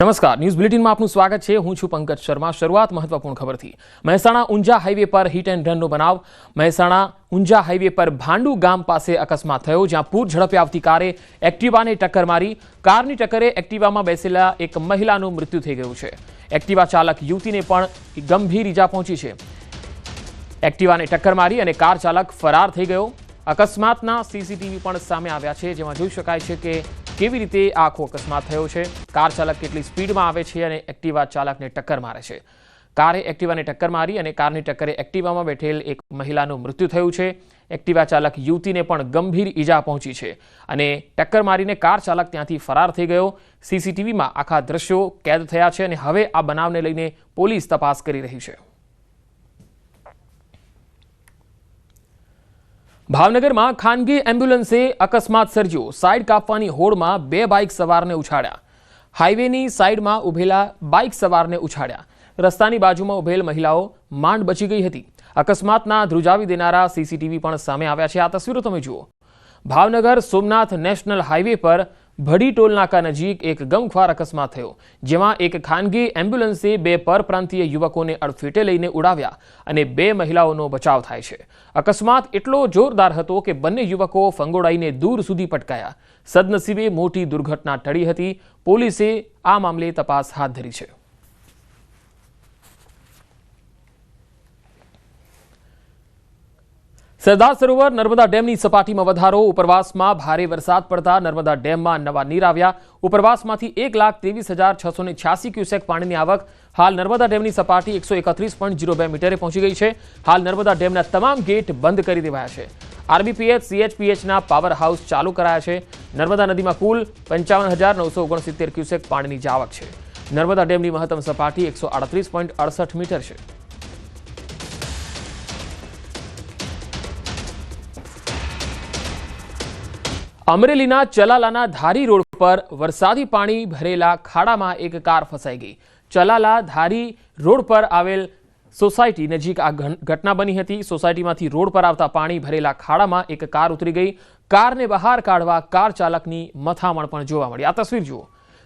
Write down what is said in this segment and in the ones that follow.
નમસ્કાર. ન્યૂઝ બુલેટિનમાં આપનું સ્વાગત છે. હું છું પંકજ શર્મા. શરૂઆત મહત્વપૂર્ણ ખબરથી. મહેસાણા ઊંઝા હાઈવે પર હિટ એન્ડ રનનો બનાવ. મહેસાણા ઊંઝા હાઈવે પર ભાંડુ ગામ પાસે અકસ્માત થયો, જ્યાં પૂર ઝડપે આવતી કારે એક્ટિવાને ટક્કર મારી. કારની ટક્કરે એક્ટિવામાં બેસેલા એક મહિલાનું મૃત્યુ થઈ ગયું છે. એક્ટિવા ચાલક યુવતીને પણ ગંભીર ઈજા પહોંચી છે. એક્ટિવાને ટક્કર મારી અને કાર ચાલક ફરાર થઈ ગયો. અકસ્માતના સીસીટીવી પણ સામે આવ્યા છે. જેમાં જોઈ શકાય છે કે કેવી રીતે આખો અકસ્માત થયો છે? કાર ચાલક કેટલી સ્પીડમાં આવે છે અને એક્ટિવા ચાલકને ટક્કર મારે છે? કારે એક્ટિવાને ટક્કર મારી અને કારની ટક્કરે એક્ટિવામાં બેઠેલ એક મહિલાનું મૃત્યુ થયું છે. એક્ટિવા ચાલક યુવતીને પણ ગંભીર ઈજા પહોંચી છે અને ટક્કર મારીને કાર ચાલક ત્યાંથી ફરાર થઈ ગયો. સીસીટીવીમાં આખા દ્રશ્યો કેદ થયા છે અને હવે આ બનાવને લઈને પોલીસ તપાસ કરી રહી છે. ભાવનગરમાં ખાનગી એમ્બ્યુલન્સે અકસ્માત સર્જ્યો. સાઈડ કાપવાની હોડમાં બે બાઇક સવારને ઉછાળ્યા. હાઈવેની સાઈડમાં ઉભેલા બાઇક સવારને ઉછાળ્યા. રસ્તાની બાજુમાં ઉભેલ મહિલાઓ માંડ બચી ગઈ હતી. અકસ્માતના ધ્રુજાવી દેનારા સીસીટીવી પણ સામે આવ્યા છે. આ તસવીરો તમે જુઓ. ભાવનગર સોમનાથ નેશનલ હાઈવે પર ભડી ટોલ નાકા નજીક એક ગમખ્વાર અકસ્માત થયો, જેમાં એક ખાનગી એમ્બ્યુલન્સે બે પરપ્રાંતીય યુવકોને અડફેટે લઈને ઉડાવ્યા અને બે મહિલાઓનો બચાવ થાય છે. અકસ્માત એટલો જોરદાર હતો કે બંને યુવકો ફંગોળાઈને દૂર સુધી પટકાયા. સદનસીબે મોટી દુર્ઘટના ટળી હતી. પોલીસે આ મામલે તપાસ હાથ ધરી છે. સરદાર સરોવર નર્મદા ડેમની સપાટીમાં વધારો, ઉપરવાસમાં ભારે વરસાદ પડતા નર્મદા ડેમમાં નવા નીર આવ્યા. ઉપરવાસમાંથી એક લાખ ત્રેવીસ હજાર છસો ને છ્યાસી ક્યુસેક પાણીની આવક. હાલ નર્મદા ડેમની સપાટી એકસો એકત્રીસ પોઈન્ટ જીરો બે મીટરે પહોંચી ગઈ છે. હાલ નર્મદા ડેમના તમામ ગેટ બંધ કરી દેવાયા છે. આરબીપીએચ, સીએચપીએચના પાવર હાઉસ ચાલુ કરાયા છે. નર્મદા નદીમાં કુલ પંચાવન હજાર નવસો ઓગણસિત્તેર ક્યુસેક પાણીની આવક છે. નર્મદા ડેમની મહત્તમ સપાટી એકસો આડત્રીસ પોઈન્ટ અડસઠ મીટર છે. અમરેલીના ચલાલાના ધારી રોડ પર વરસાદી પાણી ભરેલા ખાડામાં એક કાર ફસાઈ ગઈ. ચલાલા ધારી રોડ પર આવેલ સોસાયટી નજીક આ ઘટના બની હતી. સોસાયટીમાંથી રોડ પર આવતા પાણી ભરેલા ખાડામાં એક કાર ઉતરી ગઈ. કારને બહાર કાઢવા કાર ચાલકની મથામણ પણ જોવા મળી. આ તસવીર જુઓ.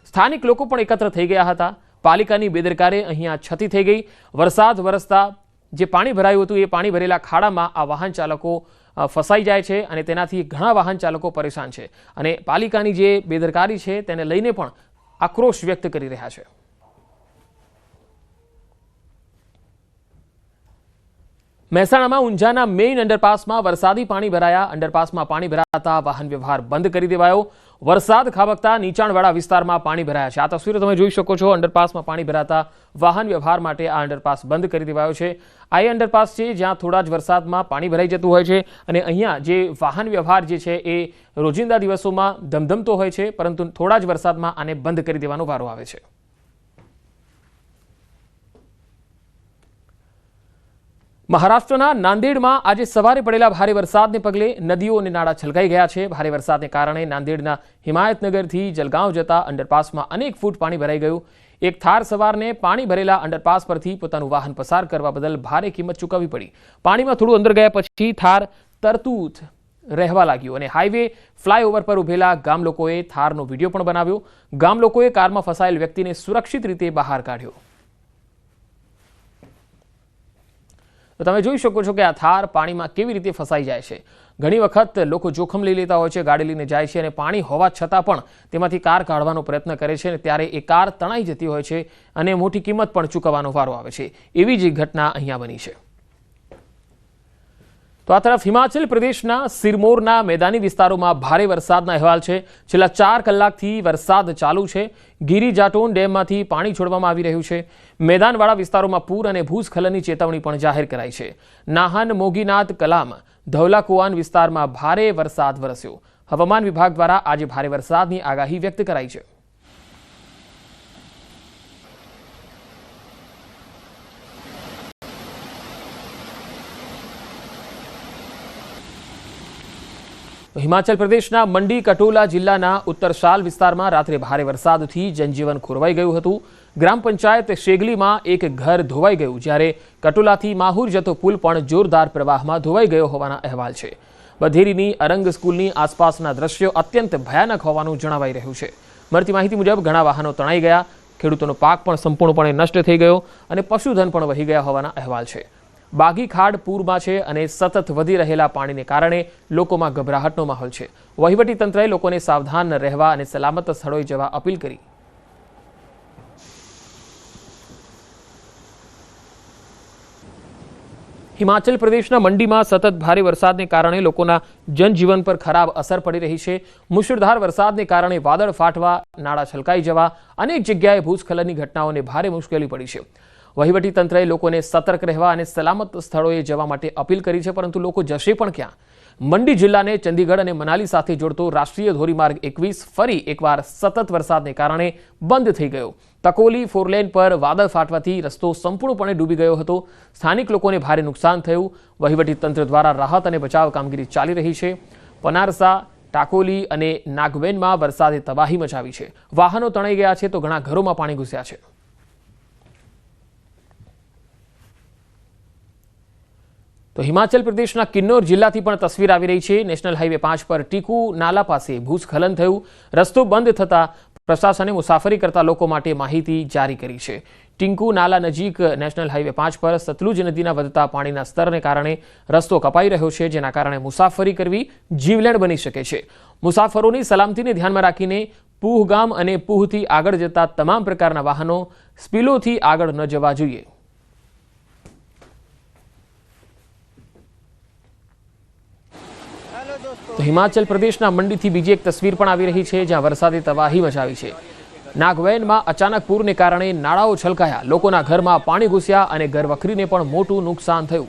સ્થાનિક લોકો પણ એકત્ર થઈ ગયા હતા. પાલિકાની બેદરકારે અહીંયા છતી થઈ ગઈ. વરસાદ વરસતા જે પાણી ભરાયું હતું એ પાણી ભરેલા ખાડામાં આ વાહન ચાલકો ફસાઈ જાય છે અને તેનાથી ઘણા વાહન ચાલકો પરેશાન છે. અને પાલિકાની જે બેદરકારી છે તેને લઈને પણ આક્રોશ વ્યક્ત કરી રહ્યા છે. મહેસાણામાં ઊંઝાના મેઇન અંડરપાસમાં વરસાદી પાણી ભરાયા. અંડરપાસમાં પાણી ભરાતા વાહન વ્યવહાર બંધ કરી દેવાયો. વરસાદ ખાબકતા નીચાણવાળા વિસ્તારમાં પાણી ભરાયા છે. આ તસવીરો તમે જોઈ શકો છો. અંડરપાસમાં પાણી ભરાતા વાહન વ્યવહાર માટે આ અંડરપાસ બંધ કરી દેવાયો છે. આ એ અંડરપાસ છે જ્યાં થોડા જ વરસાદમાં પાણી ભરાઈ જતું હોય છે અને અહીંયા જે વાહન વ્યવહાર જે છે એ રોજિંદા દિવસોમાં ધમધમતો હોય છે, પરંતુ થોડા જ વરસાદમાં આને બંધ કરી દેવાનો વારો આવે છે. મહારાષ્ટ્રના નાંદેડમાં આજે સવારે પડેલા ભારે વરસાદને પગલે નદીઓ અને નાળા છલકાઈ ગયા છે. ભારે વરસાદને કારણે નાંદેડના હિમાયતનગરથી જલગાંવ જતા અંડરપાસમાં અનેક ફૂટ પાણી ભરાઈ ગયું. એક થાર સવારને પાણી ભરેલા અંડરપાસ પરથી પોતાનું વાહન પસાર કરવા બદલ ભારે કિંમત ચૂકવવી પડી. પાણીમાં થોડું અંદર ગયા પછી થાર તરતું રહેવા લાગ્યું અને હાઈવે ફ્લાયઓવર પર ઉભેલા ગામ લોકોએ થારનો વીડિયો પણ બનાવ્યો. ગામ લોકોએ કારમાં ફસાયેલ વ્યક્તિને સુરક્ષિત રીતે બહાર કાઢ્યો. તો તમે જોઈ શકો છો કે આ થાર પાણીમાં કેવી રીતે ફસાઈ જાય છે. ઘણી વખત લોકો જોખમ લઈ લેતા હોય છે, ગાડી લઈને જાય છે અને પાણી હોવા છતાં પણ તેમાંથી કાર કાઢવાનો પ્રયત્ન કરે છે અને ત્યારે એ કાર તણાઈ જતી હોય છે અને મોટી કિંમત પણ ચૂકવવાનો વારો આવે છે. એવી જ ઘટના અહીંયા બની છે. તો આ તરફ હિમાચલ પ્રદેશના સિરમોરના મેદાની વિસ્તારોમાં ભારે વરસાદના અહેવાલ છે. છેલ્લા ચાર કલાકથી વરસાદ ચાલુ છે. ગીરી ડેમમાંથી પાણી છોડવામાં આવી રહ્યું છે. મેદાનવાળા વિસ્તારોમાં પૂર અને ભૂસ્ખલનની ચેતવણી પણ જાહેર કરાઈ છે. નાહન મોગીનાથ કલામ ધૌલાકુવાન વિસ્તારમાં ભારે વરસાદ વરસ્યો. હવામાન વિભાગ દ્વારા આજે ભારે વરસાદની આગાહી વ્યક્ત કરાઈ છે. હિમાચલ પ્રદેશના મંડી કટોલા જિલ્લાના ઉત્તરશાલ વિસ્તારમાં રાત્રે ભારે વરસાદથી જનજીવન ખોરવાઈ ગયું હતું. ગ્રામ પંચાયત શેગલીમાં એક ઘર ધોવાઈ ગયું, જ્યારે કટોલાથી માહુર જતો પુલ પણ જોરદાર પ્રવાહમાં ધોવાઈ ગયો હોવાના અહેવાલ છે. બધેરીની અરંગ સ્કૂલની આસપાસના દ્રશ્યો અત્યંત ભયાનક હોવાનું જણાવાઈ રહ્યું છે. મળતી માહિતી મુજબ ઘણા વાહનો તણાઈ ગયા, ખેડૂતોનો પાક પણ સંપૂર્ણપણે નષ્ટ થઈ ગયો અને પશુધન પણ વહી ગયા હોવાના અહેવાલ છે. બાગી પૂરમાં છે અને સતત વધી રહેલા પાણીને કારણે લોકોમાં ગભરાહટનો માહોલ છે. વહીવટીતંત્રએ લોકોને સાવધાન રહેવા અને સલામત સ્થળોએ જવા અપીલ કરી. હિમાચલ પ્રદેશના મંડીમાં સતત ભારે વરસાદને કારણે લોકોના જનજીવન પર ખરાબ અસર પડી રહી છે. મુશળધાર વરસાદને કારણે વાદળ ફાટવા, નાળા છલકાઈ જવા, અનેક જગ્યાએ ભૂસ્ખલનની ઘટનાઓને ભારે મુશ્કેલી પડી છે. તંત્રએ લોકોને સતર્ક રહેવા અને સલામત સ્થળોએ જવા માટે અપીલ કરી છે, પરંતુ લોકો જશે પણ ક્યાં? મંડી જિલ્લાને ચંદીગઢ અને મનાલી સાથે જોડતો રાષ્ટ્રીય ધોરીમાર્ગ એકવીસ ફરી એકવાર સતત વરસાદને કારણે બંધ થઈ ગયો. તકોલી ફોરલેન પર વાદળ ફાટવાથી રસ્તો સંપૂર્ણપણે ડૂબી ગયો હતો. સ્થાનિક લોકોને ભારે નુકસાન થયું. તંત્ર દ્વારા રાહત અને બચાવ કામગીરી ચાલી રહી છે. પનારસા, ટાકોલી અને નાગવેનમાં વરસાદે તબાહી મચાવી છે. વાહનો તણાઈ ગયા છે તો ઘણા ઘરોમાં પાણી ઘૂસ્યા છે. તો હિમાચલ પ્રદેશના કિન્નોર જિલ્લાથી પણ તસવીર આવી રહી છે. નેશનલ હાઈવે પાંચ પર ટીકુ નાલા પાસે ભૂસ્ખલન થયું. રસ્તો બંધ થતાં પ્રશાસને મુસાફરી કરતા લોકો માટે માહિતી જારી કરી છે. ટિંકુ નાલા નજીક નેશનલ હાઈવે પાંચ પર સતલુજ નદીના વધતા પાણીના સ્તરને કારણે રસ્તો કપાઈ રહ્યો છે, જેના કારણે મુસાફરી કરવી જીવલેણ બની શકે છે. મુસાફરોની સલામતીને ધ્યાનમાં રાખીને પૂહ ગામ અને પૂહથી આગળ જતા તમામ પ્રકારના વાહનો સ્પીલોથી આગળ ન જવા જોઈએ. તો હિમાચલ પ્રદેશના મંડીથી બીજી એક તસવીર પણ આવી રહી છે જ્યાં વરસાદે તબાહી મચાવી છે. નાગવેનમાં અચાનક પૂરને કારણે નાળાઓ છલકાયા. લોકોના ઘરમાં પાણી ઘૂસ્યા અને ઘરવખરીને પણ મોટું નુકસાન થયું.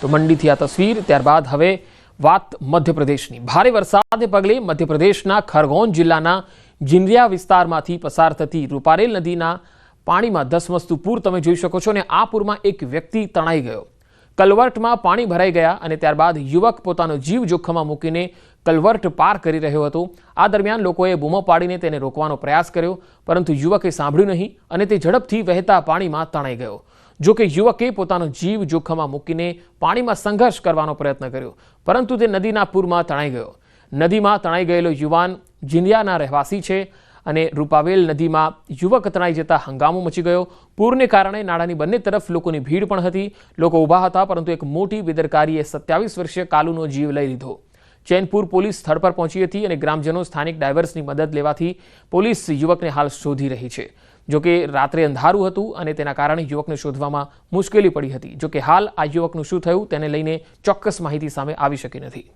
તો મંડીથી આ તસવીર ત્યારબાદ હવે વાત મધ્યપ્રદેશની. ભારે વરસાદને પગલે મધ્યપ્રદેશના ખરગોન જિલ્લાના જિંદિયા વિસ્તારમાંથી પસાર થતી રૂપારેલ નદીના પાણીમાં ધસમસતું પૂર તમે જોઈ શકો છો અને આ પૂરમાં એક વ્યક્તિ તણાઈ ગયો. કલવર્ટમાં પાણી ભરાઈ ગયા અને ત્યારબાદ યુવક પોતાનો જીવ જોખમમાં મૂકીને કલવર્ટ પાર કરી રહ્યો હતો. આ દરમિયાન લોકોએ બૂમો પાડીને તેને રોકવાનો પ્રયાસ કર્યો, પરંતુ યુવકે સાંભળ્યું નહીં અને તે ઝડપથી વહેતા પાણીમાં તણાઈ ગયો. જો કે યુવકે પોતાનો જીવ જોખમમાં મૂકીને પાણીમાં સંઘર્ષ કરવાનો પ્રયત્ન કર્યો, પરંતુ તે નદીના પૂરમાં તણાઈ ગયો. નદીમાં તણાઈ ગયેલો યુવાન જિંદિયાના રહેવાસી છે અને રૂપાવેલ નદીમાં યુવક તણાઈ જતા હંગામો મચી ગયો. પૂરને કારણે નાળાની બંને તરફ લોકોની ભીડ પણ હતી. લોકો ઊભા હતા, પરંતુ એક મોટી બેદરકારીએ સત્યાવીસ વર્ષીય કાલુનો જીવ લઈ લીધો. ચેનપુર પોલીસ સ્થળ પર પહોંચી હતી અને ગ્રામજનો સ્થાનિક ડાયવર્સની મદદ લેવાથી પોલીસ યુવકને હાલ શોધી રહી છે. જોકે રાત્રે અંધારું હતું અને તેના કારણે યુવકને શોધવામાં મુશ્કેલી પડી હતી. જોકે હાલ આ યુવકનું શું થયું તેને લઈને ચોક્કસ માહિતી સામે આવી શકી નથી.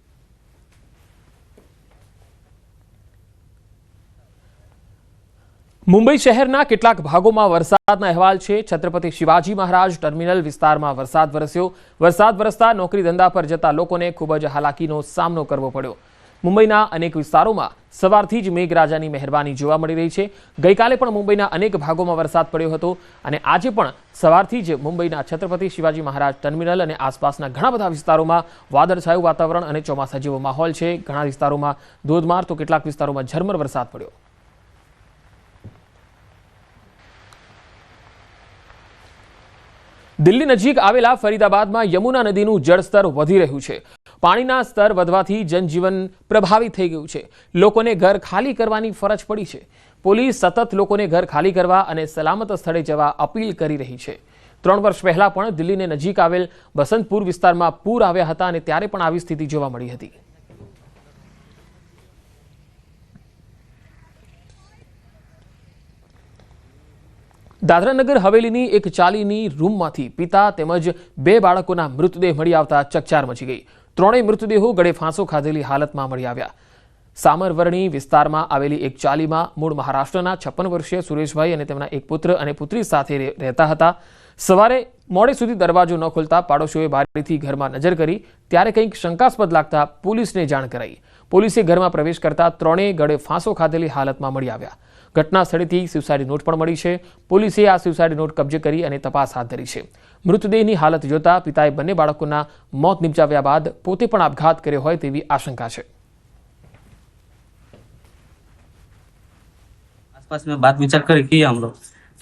મુંબઈ શહેરના કેટલાક ભાગોમાં વરસાદના અહેવાલ છે. છત્રપતિ શિવાજી મહારાજ ટર્મિનલ વિસ્તારમાં વરસાદ વરસ્યો. વરસાદ વરસતા નોકરી ધંધા પર જતા લોકોને ખૂબ જ હાલાકીનો સામનો કરવો પડ્યો. મુંબઈના અનેક વિસ્તારોમાં સવારથી જ મેઘરાજાની મહેરબાની જોવા મળી રહી છે. ગઈકાલે પણ મુંબઈના અનેક ભાગોમાં વરસાદ પડ્યો હતો અને આજે પણ સવારથી જ મુંબઈના છત્રપતિ શિવાજી મહારાજ ટર્મિનલ અને આસપાસના ઘણા બધા વિસ્તારોમાં વાદળછાયું વાતાવરણ અને ચોમાસા જેવો માહોલ છે. ઘણા વિસ્તારોમાં ધોધમાર તો કેટલાક વિસ્તારોમાં ઝરમર વરસાદ પડ્યો. દિલ્હી નજીક આવેલા ફરીદાબાદમાં યમુના નદીનું જળસ્તર વધી રહ્યું છે. પાણીના સ્તર વધવાથી જનજીવન પ્રભાવિત થઈ ગયું છે. લોકોને ઘર ખાલી કરવાની ફરજ પડી છે. પોલીસ સતત લોકોને ઘર ખાલી કરવા અને સલામત સ્થળે જવા અપીલ કરી રહી છે. ત્રણ વર્ષ પહેલા પણ દિલ્હીને નજીક આવેલ બસંતપુર વિસ્તારમાં પૂર આવ્યા હતા અને ત્યારે પણ આવી સ્થિતિ જોવા મળી હતી. દાદરાનગર હવેલીની એક ચાલીની રૂમમાંથી પિતા તેમજ બે બાળકોના મૃતદેહ મળી આવતા ચકચાર મચી ગઈ. ત્રણેય મૃતદેહો ગળે ફાંસો ખાધેલી હાલતમાં મળી આવ્યા. સામરવરણી વિસ્તારમાં આવેલી એક ચાલીમાં મૂળ મહારાષ્ટ્રના છપ્પન વર્ષીય સુરેશભાઈ અને તેમના એક પુત્ર અને પુત્રી સાથે રહેતા હતા. સવારે મોડે સુધી દરવાજો ન ખોલતા પાડોશીઓએ બારીથી ઘરમાં નજર કરી, ત્યારે કંઈક શંકાસ્પદ લાગતા પોલીસને જાણ કરાઈ. પોલીસે ઘરમાં પ્રવેશ કરતા ત્રણેય ગળે ફાંસો ખાધેલી હાલતમાં મળી આવ્યા. ઘટના સ્થળેથી સુસાઇડ નોટ પણ મળી છે પોલીસે આ સુસાઇડ નોટ કબજે કરી અને તપાસ હાથ ધરી છે મૃતદેહની હાલત જોતા પિતાએ બંને બાળકોના મોત નિપજાવ્યા બાદ પોતે પણ આપઘાત કર્યો હોય તેવી આશંકા છે आसपास में बात विचार कर किया हम लोग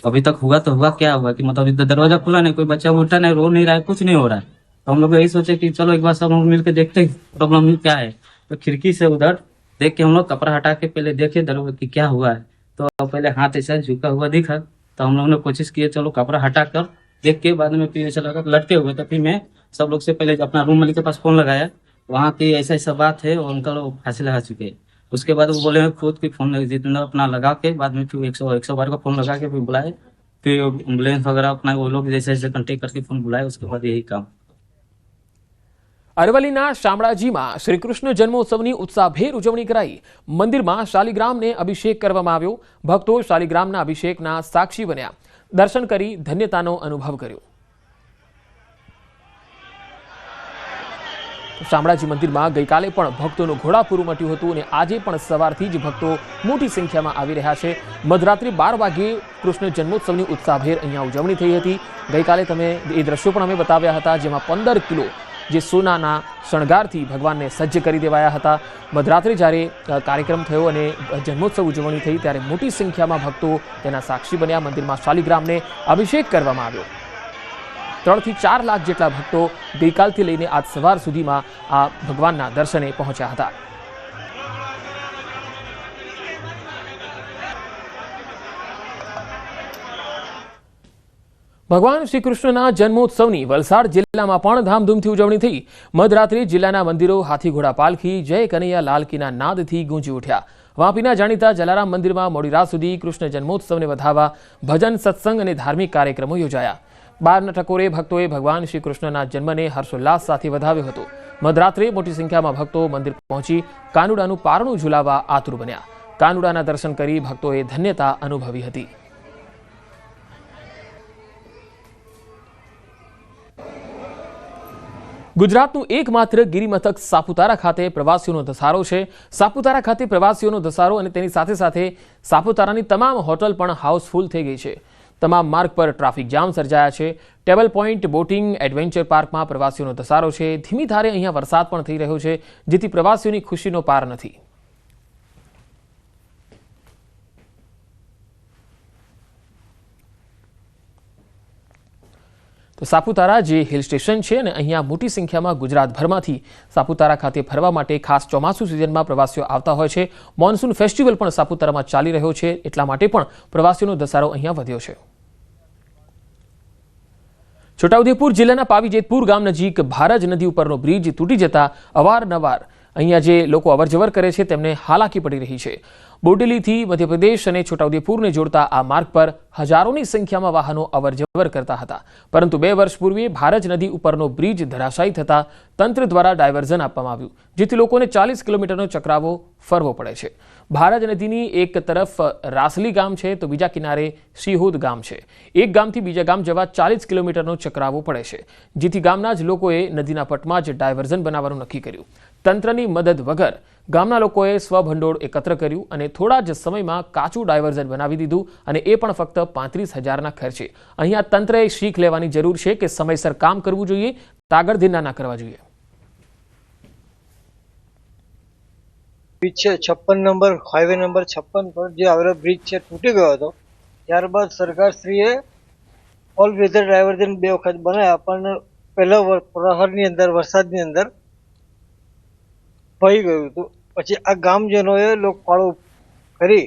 अभी तक हुआ तो हुआ क्या हुआ कि मतलब इधर दरवाजा खुला नहीं कोई बच्चा उठा नहीं रो नहीं रहा है कुछ नहीं हो रहा है तो हम लोग यही सोचे कि चलो एक बार सब लोग मिलकर देखते हैं प्रॉब्लम क्या है तो खिड़की से उधर देख के हम लोग कपड़ा हटा के पहले देखे दरवाजे कि क्या हुआ है तो पहले हाथ ऐसा झुका हुआ दिखा तो हम लोग ने कोशिश की, चलो कपड़ा हटा कर देख के बाद में फिर ऐसा लगा लटके हुए। तो फिर मैं सब लोग से पहले अपना रूम मालिक के पास फ़ोन लगाया। वहाँ की ऐसा ऐसा बात है और उनका लोग फांसी लगा चुके उसके बाद वो बोले खुद की फ़ोन जितना अपना लगा के बाद में फिर एक सौ एक सौ बार का फ़ोन लगा के फिर बुलाए। फिर एंबुलेंस वगैरह अपना वो लोग जैसे जैसे कंटेक्ट करके फ़ोन बुलाए, उसके बाद यही काम। અરવલ્લીના શામળાજીમાં શ્રીકૃષ્ણ જન્મોત્સવની ઉત્સાહભેર ઉજવણી કરાઈ. મંદિરમાં શાલિગ્રામને અભિષેક કરવામાં આવ્યો. ભક્તો શાલિગ્રામના અભિષેકના સાક્ષી બન્યા. દર્શન કરી ધન્યતાનો અનુભવ કર્યો. શામળાજી મંદિરમાં ગઈકાલે પણ ભક્તોનું ઘોડાપૂરું મટ્યું હતું અને આજે પણ સવારથી જ ભક્તો મોટી સંખ્યામાં આવી રહ્યા છે. મધરાત્રે બાર વાગ્યે કૃષ્ણ જન્મોત્સવની ઉત્સાહભેર અહીંયા ઉજવણી થઈ હતી. ગઈકાલે તમે એ દ્રશ્યો પણ અમે બતાવ્યા હતા, જેમાં પંદર કિલો જે સોનાના શણગારથી ભગવાનને સજ્જ કરી દેવાયા હતા. મધરાત્રે જ્યારે કાર્યક્રમ થયો અને જન્મોત્સવ ઉજવણી થઈ, ત્યારે મોટી સંખ્યામાં ભક્તો તેના સાક્ષી બન્યા. મંદિરમાં શાલિગ્રામને અભિષેક કરવામાં આવ્યો. ત્રણથી ચાર લાખ જેટલા ભક્તો ગઈકાલથી લઈને આજ સવાર સુધીમાં આ ભગવાનના દર્શને પહોંચ્યા હતા. ભગવાન શ્રી કૃષ્ણના જન્મોત્સવની વલસાડ જિલ્લામાં પણ ધામધૂમથી ઉજવણી થઈ. મધરાત્રે જિલ્લાના મંદિરો હાથીઘોડા પાલખી, જય કનૈયા લાલકીના નાદથી ગુંજી ઉઠ્યા. વાપીના જાણીતા જલારામ મંદિરમાં મોડી રાત સુધી કૃષ્ણ જન્મોત્સવને વધાવવા ભજન, સત્સંગ અને ધાર્મિક કાર્યક્રમો યોજાયા. બારના ટકોરે ભક્તોએ ભગવાન શ્રી કૃષ્ણના જન્મને હર્ષોલ્લાસ સાથે વધાવ્યો હતો. મધરાત્રે મોટી સંખ્યામાં ભક્તો મંદિર પહોંચી કાનુડાનું પારણું ઝુલાવવા આતુર બન્યા. કાનુડાના દર્શન કરી ભક્તોએ ધન્યતા અનુભવી હતી. ગુજરાતનું એકમાત્ર ગિરિમથક સાપુતારા ખાતે પ્રવાસીઓનો ધસારો છે. સાપુતારા ખાતે પ્રવાસીઓનો ધસારો અને તેની સાથે સાથે સાપુતારાની તમામ હોટલ પણ હાઉસફુલ થઈ ગઈ છે. તમામ માર્ગ પર ટ્રાફિક જામ સર્જાયા છે. ટેબલ પોઈન્ટ, બોટિંગ, એડવેન્ચર પાર્કમાં પ્રવાસીઓનો ધસારો છે. ધીમી ધારે અહીંયા વરસાદ પણ થઈ રહ્યો છે, જેથી પ્રવાસીઓની ખુશીનો પાર નથી. તો સાપુતારા જે હિલ સ્ટેશન છે અને અહીંયા મોટી સંખ્યામાં ગુજરાતભરમાંથી સાપુતારા ખાતે ફરવા માટે ખાસ ચોમાસુ સિઝનમાં પ્રવાસીઓ આવતા હોય છે. મોન્સૂન ફેસ્ટિવલ પણ સાપુતારામાં ચાલી રહ્યો છે. એટલા માટે પણ પ્રવાસીઓનો ધસારો અહીંયા વધ્યો છે. છોટાઉદેપુર જિલ્લાના પાવીજેતપુર ગામ નજીક ભારજ નદી ઉપરનો બ્રિજ તૂટી જતા અવારનવાર અહીંયા જે લોકો અવરજવર કરે છે તેમને હાલાકી પડી રહી છે. બોડેલીથી મધ્યપ્રદેશ અને છોટાઉદેપુરને જોડતા આ માર્ગ પર હજારોની સંખ્યામાં વાહનો અવરજવર કરતા હતા. પરંતુ બે વર્ષ પૂર્વે ભારજ નદી ઉપરનો બ્રિજ ધરાશાયી થતા તંત્ર દ્વારા ડાયવર્ઝન આપવામાં આવ્યું, જેથી લોકોને ચાલીસ કિલોમીટરનો ચક્રાવો ફરવો પડે છે. ભારજ નદીની એક તરફ રાસલી ગામ છે તો બીજા કિનારે સિહોદ ગામ છે. એક ગામથી બીજા ગામ જવા ચાલીસ કિલોમીટરનો ચક્રાવો પડે છે, જેથી ગામના જ લોકોએ નદીના પટમાં જ ડાયવર્ઝન બનાવવાનું નક્કી કર્યું. તંત્રની મદદ વગર ગામના લોકોએ સ્વભંડોળ એકત્ર કર્યું અને થોડા જ સમયમાં કાચું ડાયવર્ઝન બનાવી દીધું અને એ પણ ફક્ત પાંત્રીસ હજારના ખર્ચે અહીંયા તંત્રએ શીખ લેવાની જરૂર છે કે સમયસર કામ કરવું જોઈએ તાગડધીના ના કરવા જોઈએ. બ્રિજ છે, છપ્પન નંબર હાઈવે નંબર છપ્પન પર જે આવેલો બ્રિજ છે તૂટી ગયો હતો. ત્યારબાદ સરકારશ્રીએ ઓલ વેધર ડાયવર્ઝન બે વખત બનાવ્યા. પણ પહેલા પ્રહરની અંદર, વરસાદની અંદર વહી ગયું હતું. પછી આ ગામજનોએ લોકપાળો કરી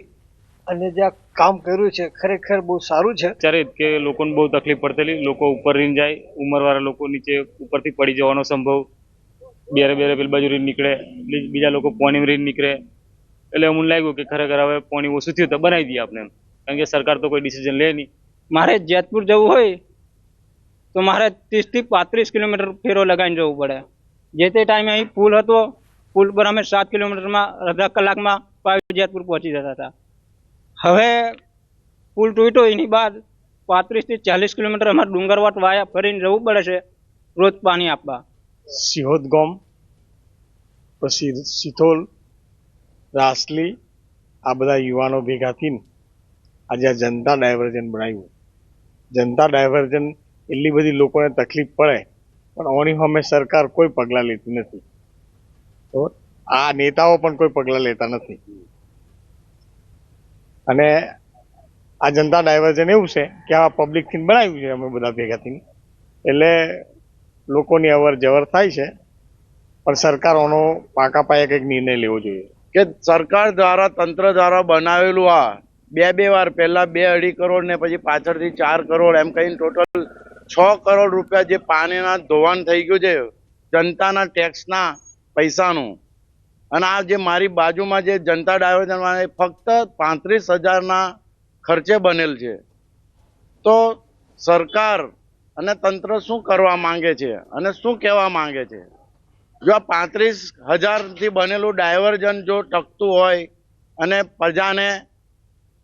અને જે આ કામ કર્યું છે ખરેખર બહુ સારું છે. અત્યારે કે લોકોને બહુ તકલીફ પડતેલી લોકો ઉપર રહીને જાય ઉંમરવાળા લોકો નીચે ઉપરથી પડી જવાનો સંભવ. બેરે બેરે પેલી બાજુ રહીને નીકળે બીજા લોકો પોણી રીન નીકળે. એટલે અમને લાગ્યું કે ખરેખર હવે પોણી ઓછું થયું તો બનાવી દઈએ આપણે કારણ કે સરકાર તો કોઈ ડિસિઝન લે નહીં. મારે જેતપુર જવું હોય તો મારે ત્રીસથી પાંત્રીસ કિલોમીટર ફેરો લગાવીને જવું પડે. જે તે ટાઈમે અહીં પુલ હતો પુલ પર અમે સાત કિલોમીટરમાં અડધા કલાકમાં પાવી જેતપુર પહોંચી જતા હતા. હવે પુલ તૂટ્યો, એની બાદ પાંત્રીસથી ચાલીસ કિલોમીટર અમારે ડુંગરવાટ વાયા ફરીને જવું પડે છે, રોજ પાણી આપવા. સિહોદ ગામ, પછી સિથોલ, રાસલી, આ બધા યુવાનો ભેગા થઈને આજે આ જનતા ડાયવર્ઝન બનાવ્યું. જનતા ડાયવર્ઝન એટલી બધી લોકોને તકલીફ પડે, પણ ઓની સામે સરકાર કોઈ પગલાં લેતી નથી. તો આ નેતાઓ પણ કોઈ પગલાં લેતા નથી. અને આ જનતા ડાયવર્ઝન એવું છે કે આ પબ્લિકથી બનાવ્યું છે અમે બધા ભેગા થઈને. એટલે લોકોની અવર જવર થાય છે, પણ સરકારોનો પાકા પાયે કંઈક નિર્ણય લેવો જોઈએ. કે સરકાર દ્વારા, તંત્ર દ્વારા બનાવેલું આ બે બે વાર પહેલા બે અઢી કરોડ ને પછી પાછળથી ચાર કરોડ એમ કહીને ટોટલ છ કરોડ રૂપિયા જે પાણીના ધોવાણ થઈ ગયું છે, જનતાના ટેક્સના પૈસાનું. અને આ જે મારી બાજુમાં જે જનતા ડાયવર્જનમાં એ ફક્ત પાંત્રીસ હજારના ખર્ચે બનેલ છે. તો સરકાર અને તંત્ર શું કરવા માંગે છે અને શું કહેવા માંગે છે? જો આ પાંત્રીસ હજારથી બનેલું ડાયવર્ઝન જો ટકતું હોય અને પ્રજાને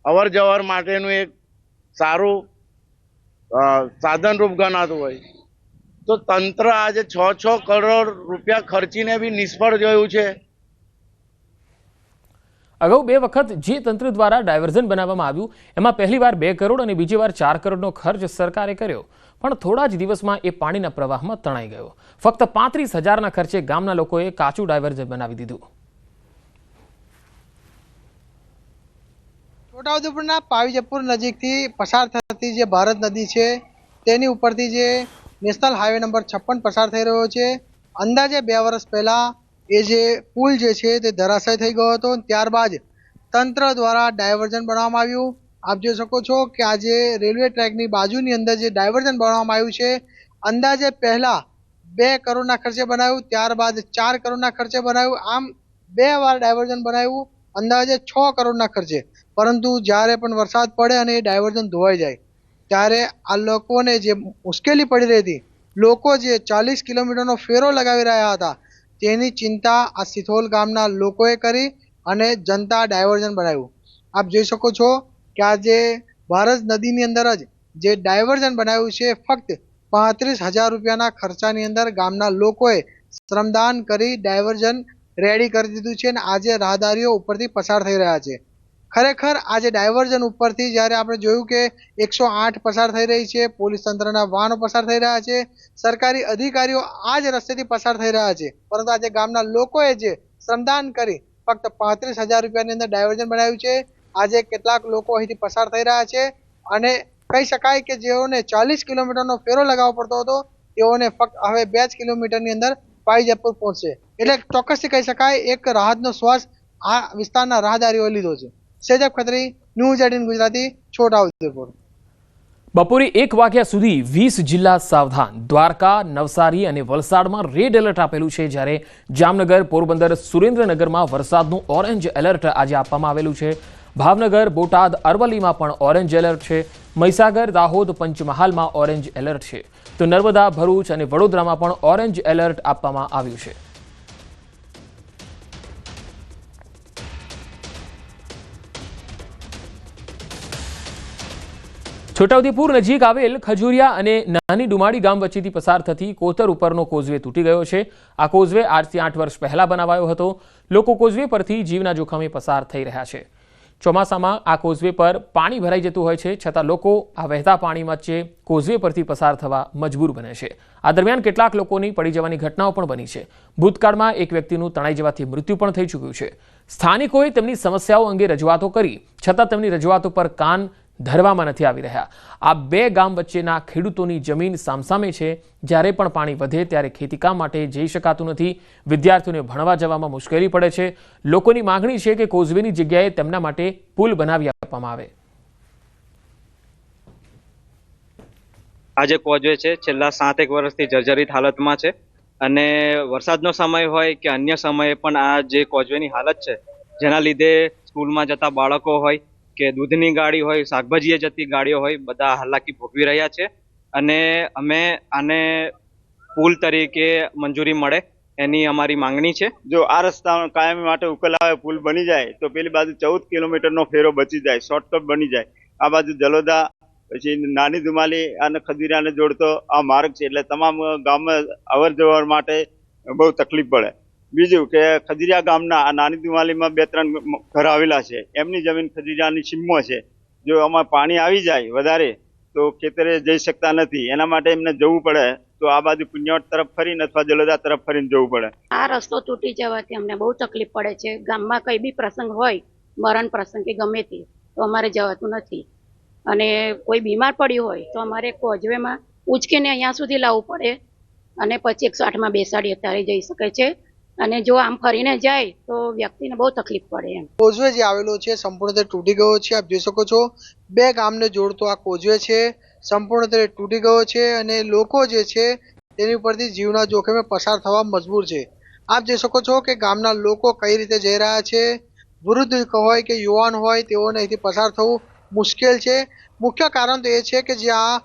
અવર જવર માટેનું એક સારું સાધનરૂપ ગણાતું હોય તો તંત્ર આજે છ છ કરોડ રૂપિયા ખર્ચીને બી નિષ્ફળ જોયું છે. અગાઉ બે વખત જે તંત્ર દ્વારા ડાયવર્ઝન બનાવવામાં આવ્યું એમાં પહેલીવાર બે કરોડ અને બીજી વાર ચાર કરોડનો ખર્ચ સરકારે કર્યો. પણ થોડા જ દિવસમાં એ પાણીના પ્રવાહમાં તણાઈ ગયો. ફક્ત પાંત્રીસ હજારના ખર્ચે ગામના લોકોએ કાચું ડાયવર્ઝન બનાવી દીધું. છોટાઉદેપુરના પાવીજપુર નજીકથી પસાર થતી જે ભારત નદી છે તેની ઉપરથી જે નેશનલ હાઈવે નંબર છપ્પન પસાર થઈ રહ્યો છે. અંદાજે બે વર્ષ પહેલાં એ જે પુલ જે છે તે ધરાશય થઈ ગયો હતો. ત્યારબાદ તંત્ર દ્વારા ડાયવર્ઝન બનાવવામાં આવ્યું. આપ જોઈ શકો છો કે આજે રેલવે ટ્રેકની બાજુની અંદર જે ડાયવર્ઝન બનાવવામાં આવ્યું છે, અંદાજે પહેલાં બે કરોડના ખર્ચે બનાવ્યું, ત્યારબાદ ચાર કરોડના ખર્ચે બનાવ્યું. આમ બે વાર ડાયવર્ઝન બનાવ્યું, અંદાજે છ કરોડના ખર્ચે. પરંતુ જ્યારે પણ વરસાદ પડે અને એ ડાયવર્ઝન ધોવાઈ જાય ત્યારે આ લોકોને જે મુશ્કેલી પડી રહી હતી, લોકો જે ચાલીસ કિલોમીટરનો ફેરો લગાવી રહ્યા હતા, તેની ચિંતા આ સિથોલ ગામના લોકોએ કરી અને જનતા ડાયવર્ઝન બનાવ્યું. આપ જોઈ શકો છો કે આ જે ભારત નદીની અંદર જ જે ડાયવર્ઝન બનાવ્યું છે, ફક્ત પાંત્રીસ હજાર રૂપિયાના ખર્ચાની અંદર ગામના લોકોએ શ્રમદાન કરી ડાયવર્ઝન રેડી કરી દીધું છે અને આજે રાહદારીઓ ઉપરથી પસાર થઈ રહ્યા છે. ખરેખર આજે ડાયવર્ઝન ઉપરથી જ્યારે આપણે જોયું કે એકસો આઠ પસાર થઈ રહી છે, પોલીસ તંત્રના વાહનો પસાર થઈ રહ્યા છે, સરકારી અધિકારીઓ આ જ રસ્તેથી પસાર થઈ રહ્યા છે. પરંતુ આજે ગામના લોકોએ જે શ્રમદાન કરી, ફક્ત પાંત્રીસ હજાર રૂપિયાની અંદર ડાયવર્ઝન બનાવ્યું છે, આજે કેટલાક લોકો અહીંથી પસાર થઈ રહ્યા છે અને કહી શકાય કે જેઓને ચાલીસ કિલોમીટરનો ફેરો લગાવવો પડતો હતો, તેઓને ફક્ત હવે બે જ કિલોમીટરની અંદર પાઈજપુર પહોંચશે. એટલે ચોક્કસથી કહી શકાય, એક રાહતનો શ્વાસ આ વિસ્તારના રાહદારીઓએ લીધો છે. Sejab Khatri news eighteen Gujarati, Chhotaudepur. બપોરે એક વાગ્યા સુધી વીસ જિલ્લા સાવધાન. દ્વારકા, નવસારી અને વલસાડમાં રેડ એલર્ટ આપેલું છે જ્યારે જામનગર, પોરબંદર, સુરેન્દ્રનગરમાં વરસાદનું ઓરેન્જ એલર્ટ આજે આપવામાં આવેલું છે. ભાવનગર, બોટાદ, અરવલ્લીમાં પણ ઓરેન્જ એલર્ટ છે. મહીસાગર, દાહોદ, પંચમહાલમાં ઓરેન્જ એલર્ટ છે. તો નર્મદા, ભરૂચ અને વડોદરામાં પણ ઓરેન્જ એલર્ટ આપવામાં આવ્યું છે. છોટાઉદેપુર નજીક આવેલ ખજુરિયા અને નાની ડુમાડી ગામ વચ્ચેથી પસાર થતી કોતર ઉપરનો કોઝવે તૂટી ગયો છે. આ કોઝવે આજથી આઠ વર્ષ પહેલા બનાવાયો હતો. લોકો કોઝવે પરથી જીવના જોખમે પસાર થઈ રહ્યા છે. ચોમાસામાં આ કોઝવે પર પાણી ભરાઈ જતું હોય છે, છતાં લોકો આ વહેતા પાણી વચ્ચે કોઝવે પરથી પસાર થવા મજબૂર બને છે. આ દરમિયાન કેટલાક લોકોની પડી જવાની ઘટનાઓ પણ બની છે. ભૂતકાળમાં એક વ્યક્તિનું તણાઈ જવાથી મૃત્યુ પણ થઈ ચૂક્યું છે. સ્થાનિકોએ તેમની સમસ્યાઓ અંગે રજૂઆતો કરી. છતાં તેમની રજૂઆતો પર કાન ધરવામાં નથી આવી રહ્યા. આ બે ગામ વચ્ચેના ખેડૂતોની જમીન સામસામે છે. જ્યારે પણ પાણી વધે ત્યારે ખેતીકામ માટે જઈ શકાતું નથી. વિદ્યાર્થીઓને ભણવા જવામાં મુશ્કેલી પડે છે. લોકોની માગણી છે કે કોઝવેની જગ્યાએ તેમના માટે પુલ બનાવી આપવામાં આવે. આ જે કોઝવે છે. છેલ્લા સાત એક વર્ષથી જર્જરિત હાલતમાં છે. અને વરસાદનો સમય હોય કે અન્ય સમયે પણ આ જે કોઝવેની હાલત છે, જેના લીધે સ્કૂલમાં જતા બાળકો હોય કે દૂધની ગાડી હોય શાકભાજીએ જતી ગાડીઓ હોય, બધા હાલાકી ભોગવી રહ્યા છે. અને અમે આને પુલ તરીકે મંજૂરી મળે એની અમારી માંગણી છે. જો આ રસ્તા કાયમી માટે ઉકેલ આવે, પુલ બની જાય, તો પેલી બાજુ ચૌદ કિલોમીટરનો ફેરો બચી જાય શોર્ટકટ બની જાય. આ બાજુ જલોદા, પછી નાની ધુમાલી અને ખદીરાને જોડતો આ માર્ગ છે, એટલે તમામ ગામમાં અવર માટે બહુ તકલીફ પડે. બીજું કે ખદીરિયા ગામના આ નાની દિવાલીમાં બે ત્રણ ઘર આવેલા છે. એમની જમીન ખદીરિયાની સીમમાં છે. જો આમાં પાણી આવી જાય વધારે, તો ખેતરે જઈ શકતા નથી. એના માટે એમને જવું પડે. તો આ બાજુ પુણ્યવટ તરફ ફરીને અથવા જલોદા તરફ ફરીને જવું પડે. આ રસ્તો તૂટી જવાથી અમને બહુ તકલીફ પડે છે. ગામમાં કઈ બી પ્રસંગ હોય, મરણ પ્રસંગ કે ગમે તે, તો અમારે જવાતું નથી. અને કોઈ બીમાર પડ્યું હોય, તો અમારે કોઝવેમાં ઉચકીને અહીંયા સુધી લાવવું પડે. અને પછી એકસો આઠમાં બેસાડી અત્યારે જઈ શકે છે. અને જો આમ ફરીને જાય, તો વ્યક્તિને બહુ તકલીફ પડે એમ. કોઝવે જે આવેલો છે સંપૂર્ણ રીતે તૂટી ગયો છે. આપ જોઈ શકો છો, બે ગામને જોડતો આ કોઝવે છે. સંપૂર્ણ રીતે તૂટી ગયો છે અને લોકો જે છે, તેની ઉપરથી જીવના જોખમે પસાર થવા મજબૂર છે. આપ જોઈ શકો છો કે ગામના લોકો કઈ રીતે જઈ રહ્યા છે. વૃદ્ધ હોય કે યુવાન હોય, તેઓને અહીંથી પસાર થવું મુશ્કેલ છે. મુખ્ય કારણ તો એ છે કે જ્યાં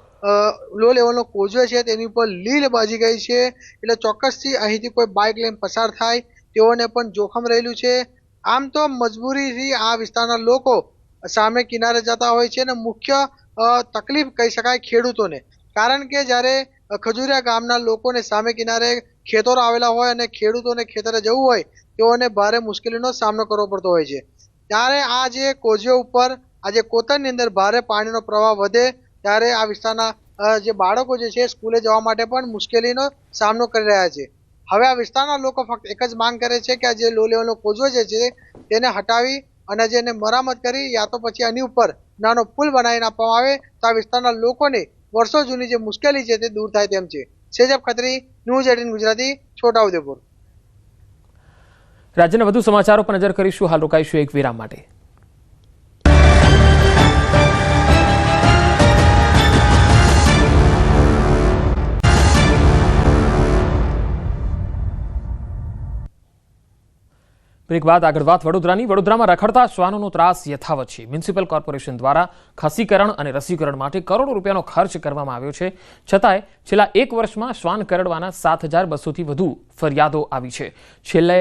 લો લેવલનો કોઝવે છે, તેની ઉપર લીલ બાજી ગઈ છે, એટલે ચોક્કસથી અહીંથી કોઈ બાઇક લઈને પસાર થાય, તેઓને પણ જોખમ રહેલું છે. આમ તો મજબૂરીથી આ વિસ્તારના લોકો સામે કિનારે જતા હોય છે અને મુખ્ય તકલીફ કહી શકાય ખેડૂતોને. કારણ કે જ્યારે ખજુરિયા ગામના લોકોને સામે કિનારે ખેતરો આવેલા હોય અને ખેડૂતોને ખેતરે જવું હોય, તેઓને ભારે મુશ્કેલીનો સામનો કરવો પડતો હોય છે. ત્યારે આ જે કોઝવે ઉપર આજે કોતરની અંદર ભારે પાણીનો પ્રવાહ વધે ત્યારે આ વિસ્તારના જે બાળકો જે છે, સ્કૂલે જવા માટે પણ મુશ્કેલીનો સામનો કરી રહ્યા છે. હવે આ વિસ્તારના લોકો ફક્ત એક જ માંગ કરે છે કે આ જે લો લેવલનો કોઝો જે છે, તેને હટાવી અને જેને મરામત કરી યા તો પછી આની ઉપર નાનો પુલ બનાવીને આપવામાં આવે તો આ વિસ્તારના લોકોને વર્ષો જૂની જે મુશ્કેલી છે તે દૂર થાય તેમ છે. Sejab Khatri, news eighteen Gujarati, Chhotaudepur. રાજ્યના વધુ સમાચારો પર નજર કરીશું. હાલ રોકાઈશું એક વિરામ માટે. બ્રેક બાદ આગળ વાત વડોદરાની. વડોદરામાં રખડતા શ્વાનોનો ત્રાસ યથાવત છે. મ્યુનિસિપલ કોર્પોરેશન દ્વારા ખસીકરણ અને રસીકરણ માટે કરોડો રૂપિયાનો ખર્ચ કરવામાં આવ્યો છે. છતાંય છેલ્લા એક વર્ષમાં શ્વાન કરડવાના સાત હજાર બસોથી વધુ ફરિયાદો આવી છે. છેલ્લે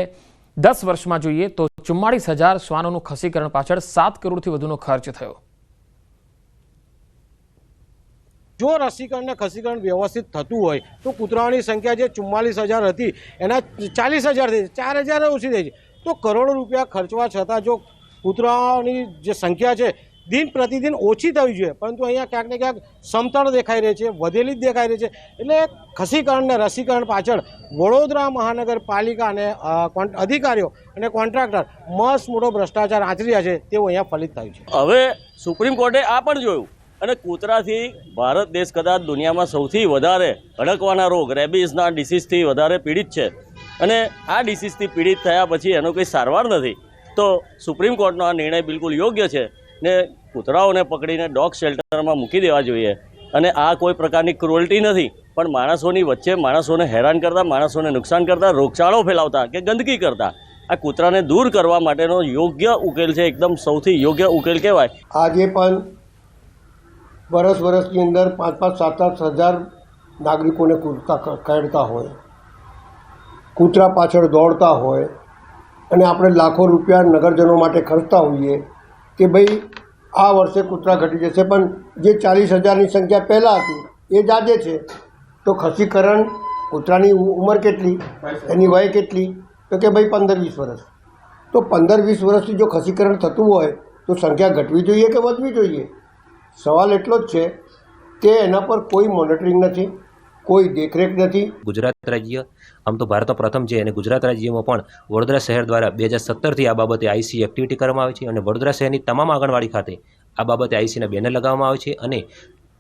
દસ વર્ષમાં જોઈએ તો ચુમ્માળીસ હજાર શ્વાનોનું ખસીકરણ પાછળ સાત કરોડથી વધુનો ખર્ચ થયો. જો રસીકરણ ખસીકરણ વ્યવસ્થિત થતું હોય, તો કૂતરાઓની સંખ્યા જે ચુમ્માલીસ હજાર હતી, એના ચાલીસ હજાર થઈ ચાર હજાર ઓછી થઈ છે તો કરોડો રૂપિયા ખર્ચવા છતાં જો કૂતરાઓની જે સંખ્યા છે, દિન પ્રતિદિન ઓછી થવી જોઈએ. પરંતુ અહીંયા ક્યાંક ને ક્યાંક સમતળ દેખાઈ રહી છે, વધેલી જ દેખાઈ રહી છે. એટલે ખસીકરણ ને રસીકરણ પાછળ વડોદરા મહાનગરપાલિકા અને અધિકારીઓ અને કોન્ટ્રાક્ટર મસ્ત મોટો ભ્રષ્ટાચાર આચરી છે તેવું અહીંયા ફલિત થયું છે. હવે સુપ્રીમ કોર્ટે આ પણ જોયું અને કૂતરાથી ભારત દેશ કદાચ દુનિયામાં સૌથી વધારે અડકવાના રોગ, રેબીઝના ડિસીઝથી વધારે પીડિત છે. અને આ ડિસીઝથી પીડિત થયા પછી એનો કંઈ સારવાર નથી. તો સુપ્રીમ કોર્ટનો આ નિર્ણય બિલકુલ યોગ્ય છે ને કૂતરાઓને પકડીને ડોગ શેલ્ટરમાં મૂકી દેવા જોઈએ. અને આ કોઈ પ્રકારની ક્રુઅલ્ટી નથી, પણ માણસોની વચ્ચે માણસોને હેરાન કરતા, માણસોને નુકસાન કરતા, રોગચાળો ફેલાવતા કે ગંદકી કરતા, આ કૂતરાને દૂર કરવા માટેનો યોગ્ય ઉકેલ છે, એકદમ સૌથી યોગ્ય ઉકેલ કહેવાય. આજે પણ વરસ વરસની અંદર પાંચ પાંચ સાત સાત હજાર નાગરિકોને કૂદકા ક- કરડતા હોય. કૂતરા પાછળ દોડતા હોય અને આપણે લાખો રૂપિયા નગરજનો માટે ખર્ચતા હોઈએ કે ભાઈ આ વર્ષે કૂતરા ઘટી જશે, પણ જે ચાલીસ હજારની સંખ્યા પહેલાં હતી, એ જાજે છે. તો ખસીકરણ કૂતરાની ઉંમર કેટલી? એની વય કેટલી? તો કે ભાઈ પંદર વીસ વર્ષ. તો પંદર વીસ વર્ષથી જો ખસીકરણ થતું હોય, તો સંખ્યા ઘટવી જોઈએ કે વધવી જોઈએ? સવાલ એટલો જ છે કે એના પર કોઈ મોનિટરિંગ નથી. કોઈ દેખરેખ નથી. ગુજરાત રાજ્ય, આમ તો ભારતનો પ્રથમ છે અને ગુજરાત રાજ્યમાં પણ વડોદરા શહેર દ્વારા બે હજાર સત્તરથી આ બાબતે આઈસી એક્ટિવિટી કરવામાં આવે છે અને વડોદરા શહેરની તમામ આંગણવાડી ખાતે આ બાબતે આઈસીના બેનર લગાવવામાં આવે છે અને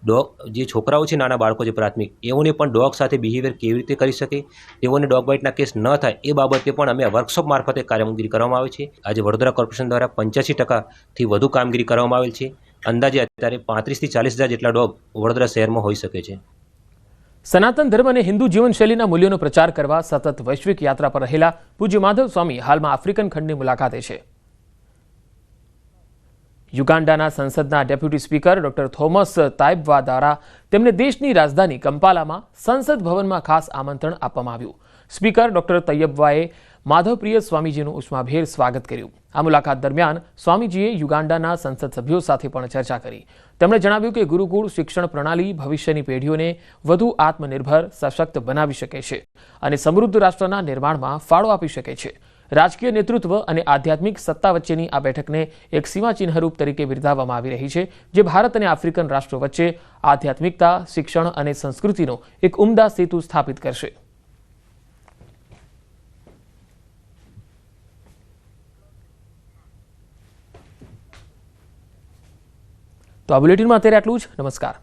ડોગ જે છોકરાઓ છે નાના બાળકો છે પ્રાથમિક, એઓને પણ ડોગ સાથે બિહેવિયર કેવી રીતે કરી શકે, તેઓને ડોગ બાઇટના કેસ ન થાય એ બાબતે પણ અમે વર્કશોપ મારફતે કામગીરી કરવામાં આવે છે. આજે વડોદરા કોર્પોરેશન દ્વારા પંચ્યાસી ટકાથી વધુ કામગીરી કરવામાં આવેલ છે. અંદાજે અત્યારે પાંત્રીસથી ચાલીસ હજાર જેટલા ડોગ વડોદરા શહેરમાં હોઈ શકે છે. સનાતન ધર્મ અને હિન્દુ જીવનશૈલીના મૂલ્યોનો પ્રચાર કરવા સતત વૈશ્વિક યાત્રા પર રહેલા પૂજ્ય માધવ સ્વામી હાલમાં આફ્રિકન ખંડની મુલાકાતે છે. યુગાન્ડાના સંસદના deputy speaker doctor Thomas Tayebwa દ્વારા તેમને દેશની રાજધાની કંપાલામાં સંસદ ભવનમાં ખાસ આમંત્રણ આપવામાં આવ્યું. સ્પીકર ડોક્ટર તૈયબવાએ માધવપ્રિય સ્વામીજીનું ઉષ્માભેર સ્વાગત કર્યું. આ મુલાકાત દરમિયાન સ્વામીજીએ યુગાન્ડાના સંસદ સભ્યો સાથે પણ ચર્ચા કરી. તેમણે જણાવ્યું કે ગુરુકુળ શિક્ષણ પ્રણાલી ભવિષ્યની પેઢીઓને વધુ આત્મનિર્ભર, સશક્ત બનાવી શકે છે અને સમૃદ્ધ રાષ્ટ્રના નિર્માણમાં ફાળો આપી શકે છે. રાજકીય નેતૃત્વ અને આધ્યાત્મિક સત્તા વચ્ચેની આ બેઠકને એક સીમાચિહ્નરૂપ તરીકે બિરદાવવામાં આવી રહી છે, જે ભારત અને આફ્રિકન રાષ્ટ્રો વચ્ચે આધ્યાત્મિકતા, શિક્ષણ અને સંસ્કૃતિનો એક ઉમદા સેતુ સ્થાપિત કરશે. તો આ બુલેટિનમાં અત્યારે આટલું જ. નમસ્કાર.